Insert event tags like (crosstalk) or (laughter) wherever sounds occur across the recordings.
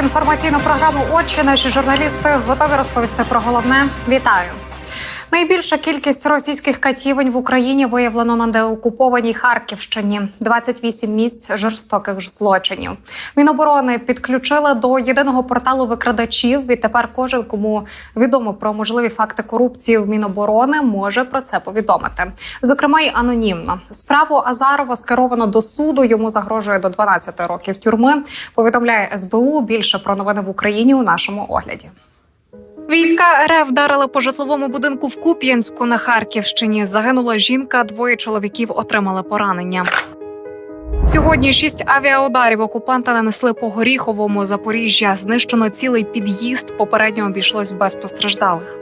інформаційну програму. Очі наші журналісти готові розповісти про головне. Вітаю. Найбільша кількість російських катівень в Україні виявлено на деокупованій Харківщині 28 місць жорстоких злочинів. Міноборони підключили до єдиного порталу викрадачів. Відтепер кожен, кому відомо про можливі факти корупції в Міноборони, може про це повідомити. Зокрема, й анонімно. Справу Азарова скеровано до суду. Йому загрожує до 12 років тюрми. Повідомляє СБУ. Більше про новини в Україні у нашому огляді. Війська РФ вдарили по житловому будинку в Куп'янську на Харківщині. Загинула жінка, двоє чоловіків отримали поранення. Сьогодні шість авіаударів окупанта нанесли по горіховому Запоріжжя. Знищено цілий під'їзд. Попередньо обійшлось без постраждалих.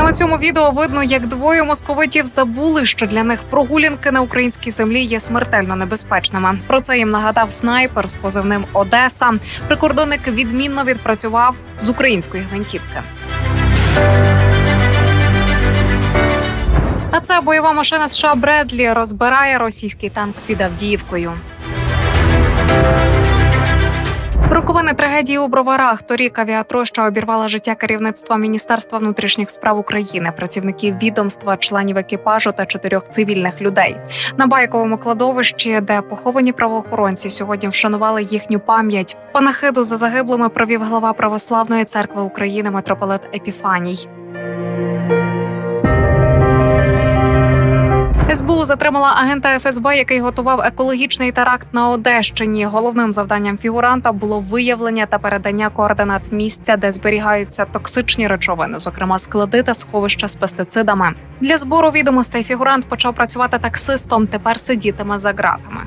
А на цьому відео видно, як двоє московитів забули, що для них прогулянки на українській землі є смертельно небезпечними. Про це їм нагадав снайпер з позивним Одеса. Прикордонник відмінно відпрацював з української гвинтівки. А це бойова машина США Бредлі розбирає російський танк під Авдіївкою. Роковини трагедії у броварах. Торік авіатроща обірвала життя керівництва Міністерства внутрішніх справ України, працівників відомства, членів екіпажу та чотирьох цивільних людей. На байковому кладовищі, де поховані правоохоронці, сьогодні вшанували їхню пам'ять. Панахиду за загиблими провів глава православної церкви України митрополит Епіфаній. СБУ затримала агента ФСБ, який готував екологічний теракт на Одещині. Головним завданням фігуранта було виявлення та передання координат місця, де зберігаються токсичні речовини, зокрема склади та сховища з пестицидами. Для збору відомостей фігурант почав працювати таксистом. Тепер сидітиме за ґратами.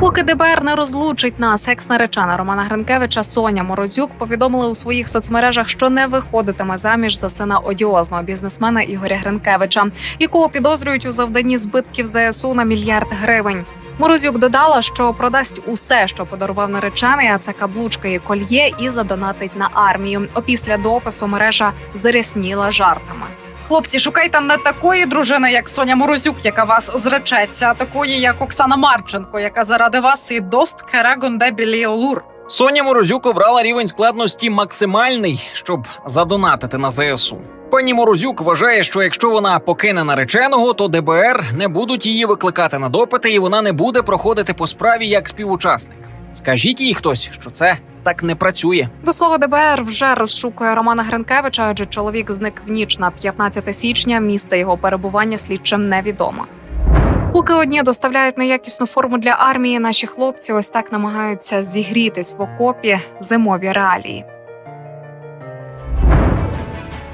Поки ДБР не розлучить нас, екс-наречена Романа Гринкевича Соня Морозюк повідомила у своїх соцмережах, що не виходитиме заміж за сина одіозного бізнесмена Ігоря Гринкевича, якого підозрюють у завданні збитків ЗСУ на мільярд гривень. Морозюк додала, що продасть усе, що подарував наречений, а це каблучки і кольє, і задонатить на армію. Опісля допису мережа зарясніла жартами. Хлопці, шукайте не такої дружини, як Соня Морозюк, яка вас зречеться, а такої, як Оксана Марченко, яка заради вас і дост керегонде біліолур. Соня Морозюк обрала рівень складності максимальний, щоб задонатити на ЗСУ. Пані Морозюк вважає, що якщо вона покине нареченого, то ДБР не будуть її викликати на допити, і вона не буде проходити по справі як співучасник. Скажіть їй хтось, що це так не працює. До слова, ДБР вже розшукує Романа Гринкевича, адже чоловік зник в ніч на 15 січня. Місце його перебування слідчим невідомо. Поки одні доставляють неякісну форму для армії, наші хлопці ось так намагаються зігрітись в окопі зимові реалії.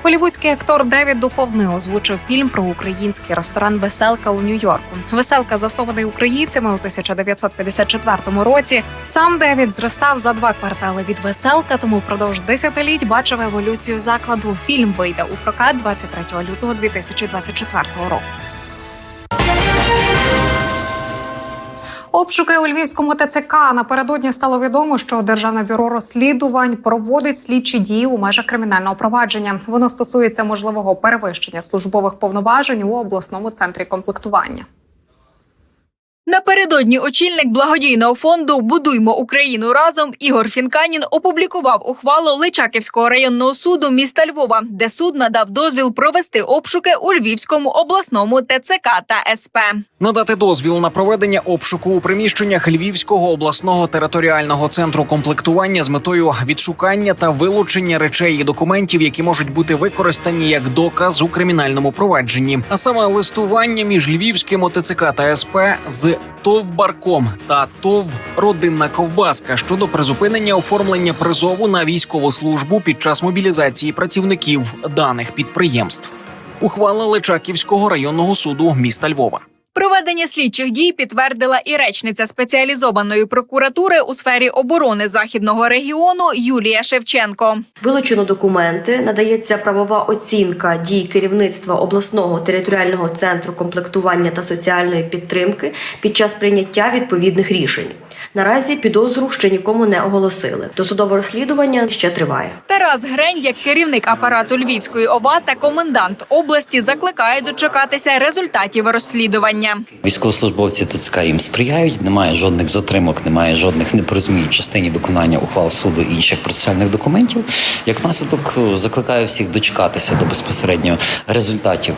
Голівудський актор Девід Духовний озвучив фільм про український ресторан Веселка у Нью-Йорку. Веселка заснований українцями у 1954 році. Сам Девід зростав за два квартали від веселка, тому впродовж десятиліть бачив еволюцію закладу. Фільм вийде у прокат 23 лютого 2024 року. Обшуки у Львівському ТЦК напередодні стало відомо, що Державне бюро розслідувань проводить слідчі дії у межах кримінального провадження. Воно стосується можливого перевищення службових повноважень у обласному центрі комплектування. Напередодні очільник благодійного фонду Будуймо Україну разом Ігор Фінканін опублікував ухвалу Личаківського районного суду міста Львова, де суд надав дозвіл провести обшуки у Львівському обласному ТЦК та СП. Надати дозвіл на проведення обшуку у приміщеннях Львівського обласного територіального центру комплектування з метою відшукання та вилучення речей і документів, які можуть бути використані як доказ у кримінальному провадженні, а саме листування між Львівським ОТЦК та СП з ТОВ Барком та ТОВ Родинна ковбаска щодо призупинення оформлення призову на військову службу під час мобілізації працівників даних підприємств. Ухвала Чаківського районного суду міста Львова. Проведення слідчих дій підтвердила і речниця спеціалізованої прокуратури у сфері оборони західного регіону Юлія Шевченко. Вилучено документи, надається правова оцінка дій керівництва обласного територіального центру комплектування та соціальної підтримки під час прийняття відповідних рішень. Наразі підозру ще нікому не оголосили. Досудове розслідування ще триває. Тарас Грень, як керівник апарату Львівської ОВА та комендант області, закликає дочекатися результатів розслідування. Військовослужбовці ТЦК їм сприяють. Немає жодних затримок, немає жодних непорозумінь в частині виконання ухвал суду і інших процесуальних документів. Як наслідок закликаю всіх дочекатися до безпосередньо результатів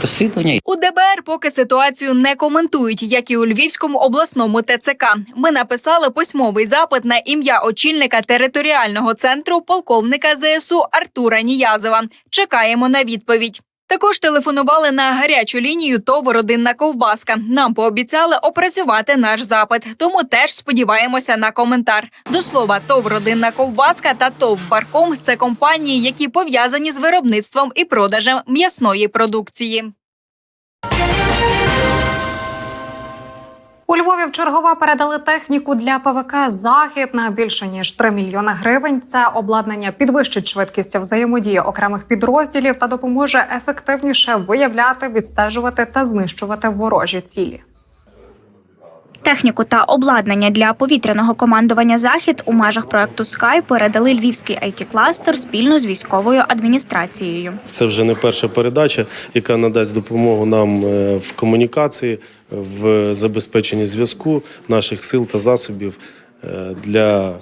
розслідування. У ДБР поки ситуацію не коментують, як і у Львівському обласному ТЦК. Ми написали письмовий запит на ім'я очільника територіального центру полковника ЗСУ Артура Ніязова. Чекаємо на відповідь. Також телефонували на гарячу лінію ТОВ «Родинна ковбаска. Нам пообіцяли опрацювати наш запит, тому теж сподіваємося на коментар. До слова, ТОВ «Родинна ковбаска та ТОВ Барком це компанії, які пов'язані з виробництвом і продажем м'ясної продукції. Львові чергова передали техніку для ПВК Захід на більше ніж 3 мільйони гривень. Це обладнання підвищить швидкість взаємодії окремих підрозділів та допоможе ефективніше виявляти, відстежувати та знищувати ворожі цілі. Техніку та обладнання для повітряного командування захід у межах проекту Скай передали львівський it кластер спільно з військовою адміністрацією. Це вже не перша передача, яка надасть допомогу нам е, в комунікації, в забезпеченні зв'язку наших сил та засобів е, для е,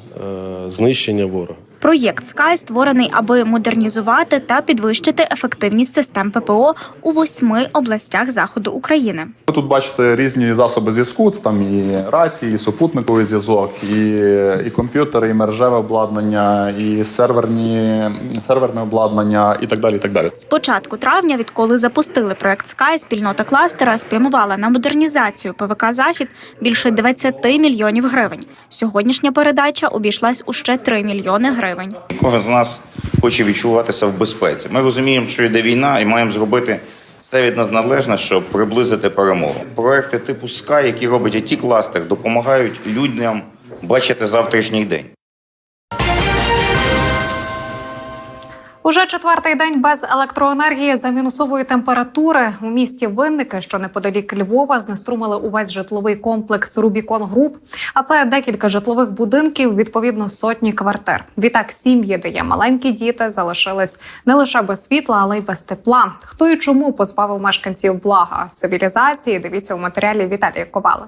знищення ворога. Проєкт Sky створений, аби модернізувати та підвищити ефективність систем ППО у восьми областях заходу України. Ви тут бачите різні засоби зв'язку. Це там і рації, і супутниковий зв'язок, і, і комп'ютери, і мережеве обладнання, і серверні, серверне обладнання, і так далі. І так далі. З початку травня, відколи запустили проект Sky, спільнота кластера спрямувала на модернізацію ПВК Захід більше 20 мільйонів гривень. Сьогоднішня передача обійшлась у ще 3 мільйони гривень. Кожен з нас хоче відчуватися в безпеці. Ми розуміємо, що йде війна, і маємо зробити все від нас належне, щоб приблизити перемогу. Проекти типу Sky, які робить it кластер, допомагають людям бачити завтрашній день. Уже четвертий день без електроенергії за мінусової температури у місті Винники, що неподалік Львова, знеструмили увесь житловий комплекс Рубікон Груп. А це декілька житлових будинків, відповідно сотні квартир. Відтак сім'ї, де є маленькі діти, залишились не лише без світла, але й без тепла. Хто і чому позбавив мешканців блага цивілізації? Дивіться у матеріалі Віталія Ковали.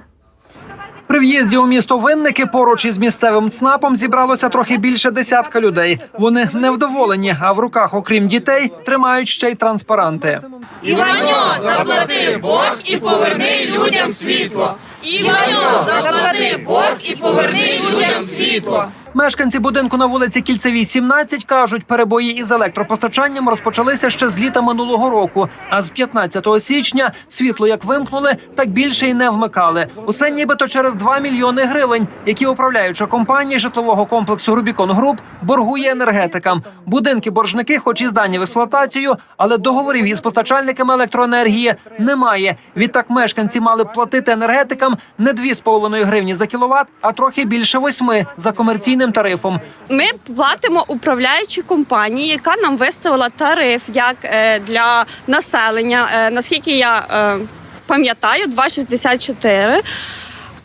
При в'їзді у місто Винники поруч із місцевим ЦНАПом зібралося трохи більше десятка людей. Вони невдоволені, а в руках, окрім дітей, тримають ще й транспаранти. Іваньо, заплати борг і поверни людям світло. Іваньо, заплати борг і поверни людям світло. Мешканці будинку на вулиці Кільцевій, 17, кажуть, перебої із електропостачанням розпочалися ще з літа минулого року. А з 15 січня світло як вимкнули, так більше й не вмикали. Усе нібито через 2 мільйони гривень, які управляюча компанія житлового комплексу Рубікон Груп боргує енергетикам. Будинки боржники, хоч і здані в експлуатацію, але договорів із постачальниками електроенергії немає. Відтак мешканці мали б платити енергетикам не 2,5 гривні за кіловат, а трохи більше 8 за комерційним тарифом. Ми платимо управляючій компанії, яка нам виставила тариф як е, для населення. Е, наскільки я е, пам'ятаю, 2,64.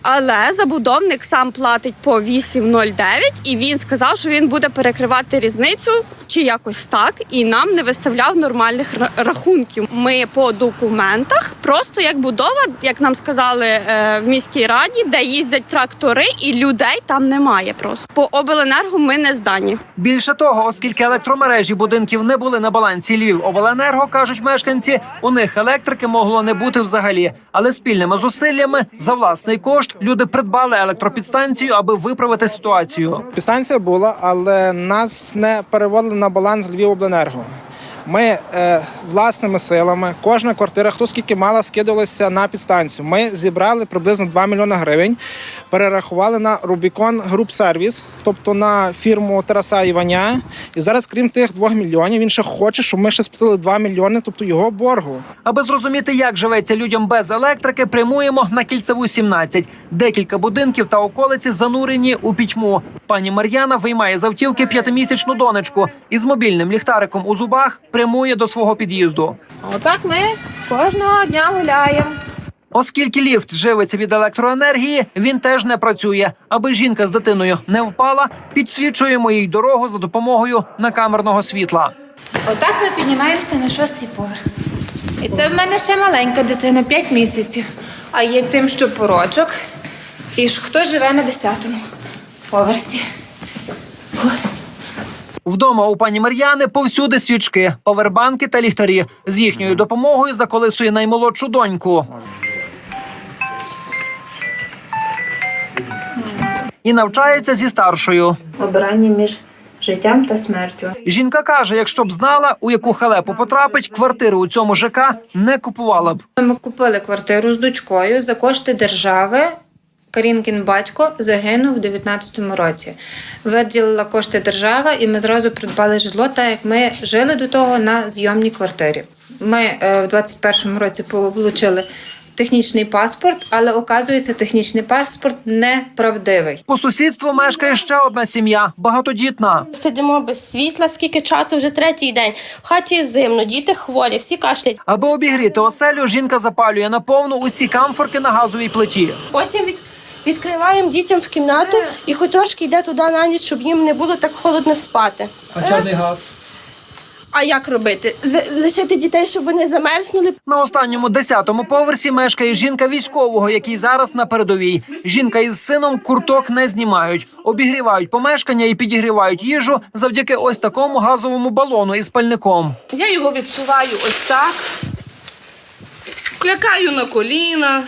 Але забудовник сам платить по 8,09 і він сказав, що він буде перекривати різницю чи якось так, і нам не виставляв нормальних рахунків. Ми по документах, просто як будова, як нам сказали е, в міській раді, де їздять трактори, і людей там немає. Просто по обленерго ми не здані. Більше того, оскільки електромережі будинків не були на балансі Львівобленерго, кажуть мешканці, у них електрики могло не бути взагалі. Але спільними зусиллями за власний кошт люди придбали електропідстанцію, аби виправити ситуацію. Підстанція була, але нас не переводили на баланс Львівобленерго. Ми е, власними силами, кожна квартира, хто скільки мала, скидалася на підстанцію. Ми зібрали приблизно 2 мільйони гривень, перерахували на Rubicon Group Service, тобто на фірму Тараса Іваня. І зараз, крім тих 2 мільйонів, він ще хоче, щоб ми ще сплатили 2 мільйони, тобто його боргу. Аби зрозуміти, як живеться людям без електрики, прямуємо на кільцеву 17. Декілька будинків та околиці занурені у пітьму. Пані Мар'яна виймає з автівки п'ятимісячну донечку і з мобільним ліхтариком у зубах прямує до свого під'їзду. Отак ми кожного дня гуляємо. Оскільки ліфт живиться від електроенергії, він теж не працює. Аби жінка з дитиною не впала, підсвічуємо їй дорогу за допомогою накамерного світла. Отак ми піднімаємося на шостий поверх. І це в мене ще маленька дитина, 5 місяців. А є тим, що порочок. І ж хто живе на 10-му поверсі. Вдома у пані Мар'яни повсюди свічки, павербанки та ліхтарі. З їхньою допомогою заколисує наймолодшу доньку. І навчається зі старшою. Обирання між життям та смертю. Жінка каже, якщо б знала, у яку халепу потрапить, квартири у цьому ЖК не купувала б. Ми купили квартиру з дочкою за кошти держави. Карінкін батько загинув у 19-му році. Виділила кошти держава, і ми зразу придбали житло, так як ми жили до того на зйомній квартирі. Ми е, в 21-му році отримали технічний паспорт, але оказується, технічний паспорт неправдивий. По сусідству мешкає ще одна сім'я, багатодітна. Сидимо без світла, скільки часу, вже третій день. В хаті зимно, діти хворі, всі кашлять. Аби обігріти оселю, жінка запалює наповну усі камфорки на газовій плиті. Потім від- відкриваємо дітям в кімнату і хоч трошки йде туди на ніч, щоб їм не було так холодно спати. А чорний газ? А як робити? Лишити дітей, щоб вони замерзнули. На останньому десятому поверсі мешкає жінка військового, який зараз на передовій. Жінка із сином курток не знімають, обігрівають помешкання і підігрівають їжу завдяки ось такому газовому балону із пальником. Я його відсуваю ось так, клякаю на коліна.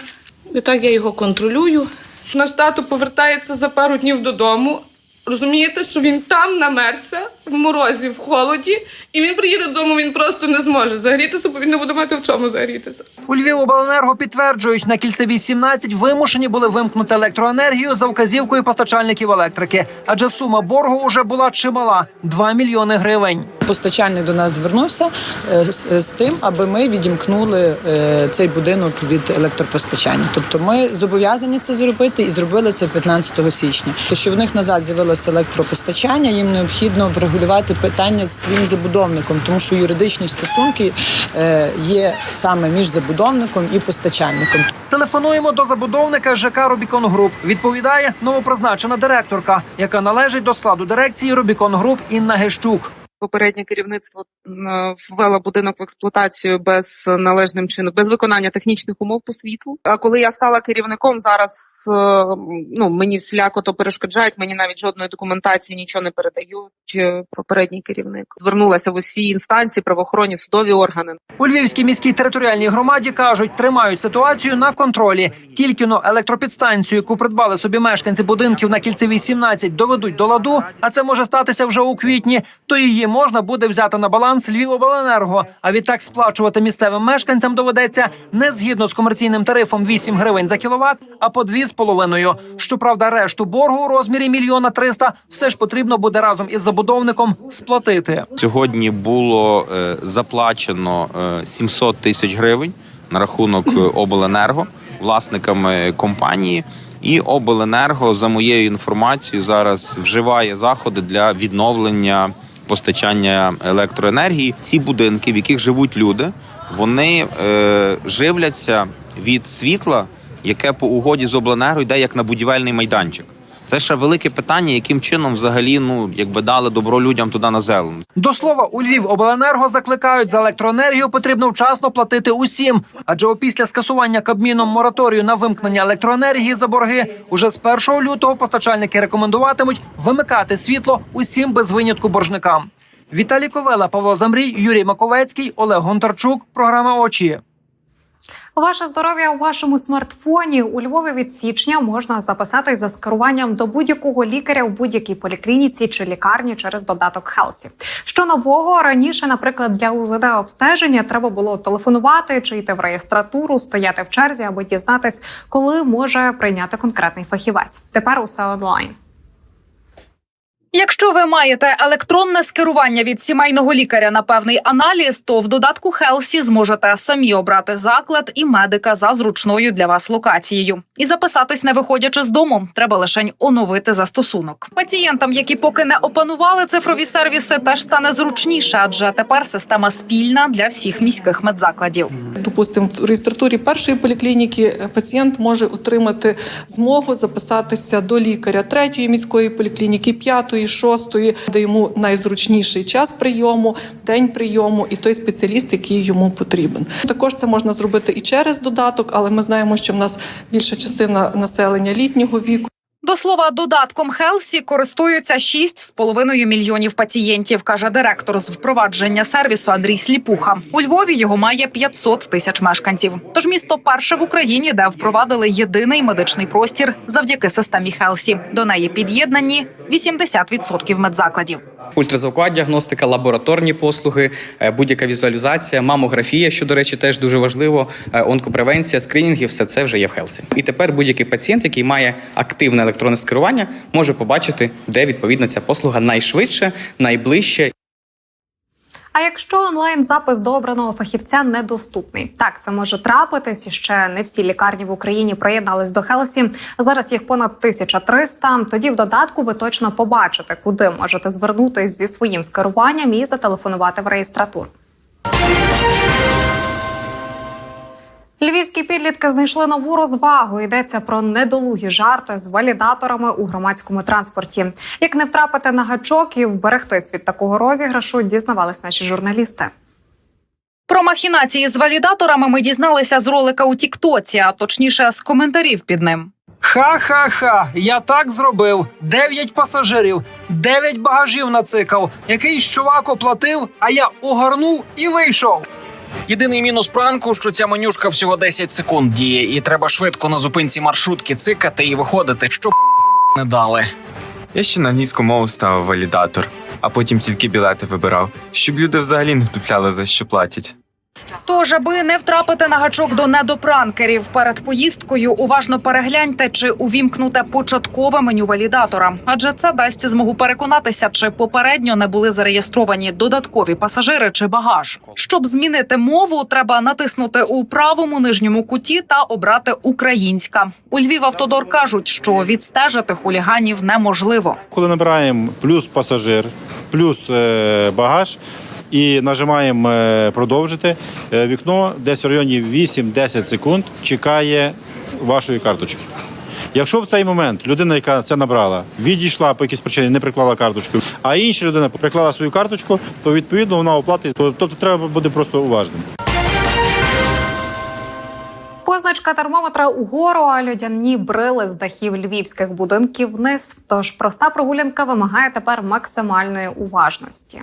І так я його контролюю. Наш тато повертається за пару днів додому. Розумієте, що він там намерся в морозі, в холоді, і він приїде додому, він просто не зможе загрітися, бо він не буде мати в чому загрітися. У Львівобленерго підтверджують, на кільцевій 17 вимушені були вимкнути електроенергію за вказівкою постачальників електрики, адже сума боргу уже була чимала 2 мільйони гривень. Постачальник до нас звернувся е, з, з тим, аби ми відімкнули е, цей будинок від електропостачання. Тобто ми зобов'язані це зробити і зробили це 15 січня. То що в них назад з'явилося електропостачання, їм необхідно врегулювати питання з своїм забудовником, тому що юридичні стосунки е, є саме між забудовником і постачальником. Телефонуємо до забудовника ЖК Рубікон Груп. Відповідає новопризначена директорка, яка належить до складу дирекції Рубікон Груп Інна Гещук. Попереднє керівництво м, ввело будинок в експлуатацію без належним чином, без виконання технічних умов по світлу. А коли я стала керівником, зараз е, ну мені всіляко то перешкоджають. Мені навіть жодної документації нічого не передають. Чи попередній керівник звернулася в усі інстанції, правоохоронні судові органи. У Львівській міській територіальній громаді кажуть, тримають ситуацію на контролі. Тільки но електропідстанцію, яку придбали собі мешканці будинків на кільцевій 17, доведуть до ладу, а це може статися вже у квітні. То її можна буде взяти на баланс Львівобленерго. А відтак сплачувати місцевим мешканцям доведеться не згідно з комерційним тарифом 8 гривень за кіловат, а по 2,5. Щоправда, решту боргу у розмірі мільйона триста все ж потрібно буде разом із забудовником сплатити. Сьогодні було е, заплачено е, 700 тисяч гривень на рахунок е, обленерго власниками компанії. І обленерго, за моєю інформацією, зараз вживає заходи для відновлення постачання електроенергії. Ці будинки, в яких живуть люди, вони е, живляться від світла, яке по угоді з обленерго йде як на будівельний майданчик. Це ще велике питання, яким чином взагалі ну якби дали добро людям туди на зелень. До слова, у Львів обленерго закликають за електроенергію потрібно вчасно платити усім. Адже опісля скасування кабміном мораторію на вимкнення електроенергії за борги уже з 1 лютого постачальники рекомендуватимуть вимикати світло усім без винятку боржникам. Віталій Ковела, Павло Замрій, Юрій Маковецький, Олег Гонтарчук. Програма очі. Ваше здоров'я у вашому смартфоні у Львові від січня можна записатись за скеруванням до будь-якого лікаря у будь-якій поліклініці чи лікарні через додаток Хелсі. Що нового раніше, наприклад, для УЗД обстеження треба було телефонувати чи йти в реєстратуру, стояти в черзі, аби дізнатись, коли може прийняти конкретний фахівець. Тепер усе онлайн. Якщо ви маєте електронне скерування від сімейного лікаря на певний аналіз, то в додатку Хелсі зможете самі обрати заклад і медика за зручною для вас локацією. І записатись, не виходячи з дому, треба лише оновити застосунок. Пацієнтам, які поки не опанували цифрові сервіси, теж стане зручніше, адже тепер система спільна для всіх міських медзакладів. Допустимо, в реєстратурі першої поліклініки е, пацієнт може отримати змогу записатися до лікаря третьої міської поліклініки, п'ятої, шостої, де йому найзручніший час прийому, день прийому і той спеціаліст, який йому потрібен. Також це можна зробити і через додаток, але ми знаємо, що в нас більша частина населення літнього віку. До слова, додатком Хелсі користуються 6,5 мільйонів пацієнтів, каже директор з впровадження сервісу Андрій Сліпуха. У Львові його має 500 тисяч мешканців. Тож місто перше в Україні, де впровадили єдиний медичний простір завдяки системі Хелсі. До неї під'єднані 80% медзакладів. Ультразвукова діагностика, лабораторні послуги, е, будь-яка візуалізація, мамографія, що до речі, теж дуже важливо. е, Онкопревенція, скринінги, все це вже є в Хелсі. І тепер будь-який пацієнт, який має активне електронне скерування, може побачити, де відповідно ця послуга найшвидше, найближче А якщо онлайн запис до обраного фахівця недоступний, так це може трапитись. Ще не всі лікарні в Україні приєднались до Хелсі. Зараз їх понад 1300. Тоді в додатку ви точно побачите, куди можете звернутись зі своїм скеруванням і зателефонувати в реєстратуру. Львівські підлітки знайшли нову розвагу. Йдеться про недолугі жарти з валідаторами у громадському транспорті. Як не втрапити на гачок і вберегтись від такого розіграшу, дізнавались наші журналісти. Про махінації з валідаторами ми дізналися з ролика у Тіктоці, а точніше з коментарів під ним. Ха-ха-ха, я так зробив. Дев'ять пасажирів, дев'ять багажів нацикав. Якийсь чувак оплатив, а я огорнув і вийшов. Єдиний мінус пранку, що ця менюшка всього 10 секунд діє, і треба швидко на зупинці маршрутки цикати і виходити, щоб (laughs) не дали. Я ще на англійську мову ставив валідатор, а потім тільки білети вибирав, щоб люди взагалі не втупляли за що платять. Тож, аби не втрапити на гачок до недопранкерів перед поїздкою, уважно перегляньте, чи увімкнуте початкове меню валідатора, адже це дасть змогу переконатися, чи попередньо не були зареєстровані додаткові пасажири чи багаж. Щоб змінити мову, треба натиснути у правому нижньому куті та обрати українська. У Львів автодор кажуть, що відстежити хуліганів неможливо. Коли набираємо плюс пасажир, плюс е, багаж і нажимаємо е, продовжити, е, вікно десь в районі 8-10 секунд чекає вашої карточки. Якщо в цей момент людина, яка це набрала, відійшла по якійсь причині, не приклала карточку, а інша людина приклала свою карточку, то відповідно вона оплатить. Тобто треба бути просто уважним. Позначка термометра угору, а льодяні брили з дахів львівських будинків вниз. Тож проста прогулянка вимагає тепер максимальної уважності.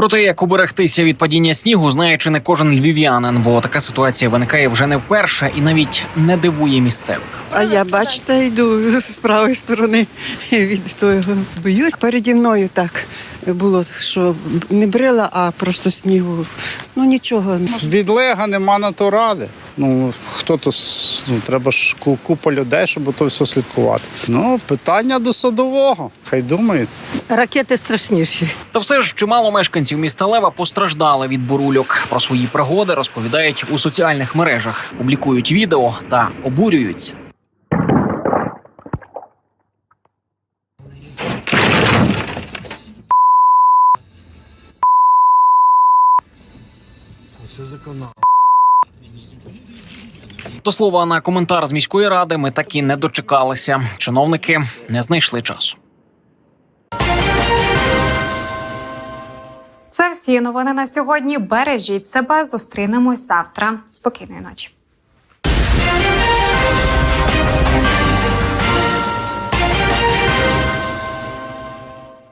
Про те, як уберегтися від падіння снігу, знає чи не кожен львів'янин, бо така ситуація виникає вже не вперше і навіть не дивує місцевих. А я, бачите, йду з правої сторони від того. Боюсь. Переді мною так було, що не брила, а просто снігу. Ну нічого. Відлега нема на то ради. Ну хто то ну, треба ж купа людей, щоб то все слідкувати. Ну, питання до садового. Хай думають. Ракети страшніші. Та все ж чимало мешканців міста Лева постраждали від бурульок. Про свої пригоди розповідають у соціальних мережах, публікують відео та обурюються. пішло на. До слова на коментар з міської ради ми так і не дочекалися. Чиновники не знайшли часу. Це всі новини на сьогодні. Бережіть себе. Зустрінемось завтра. Спокійної ночі.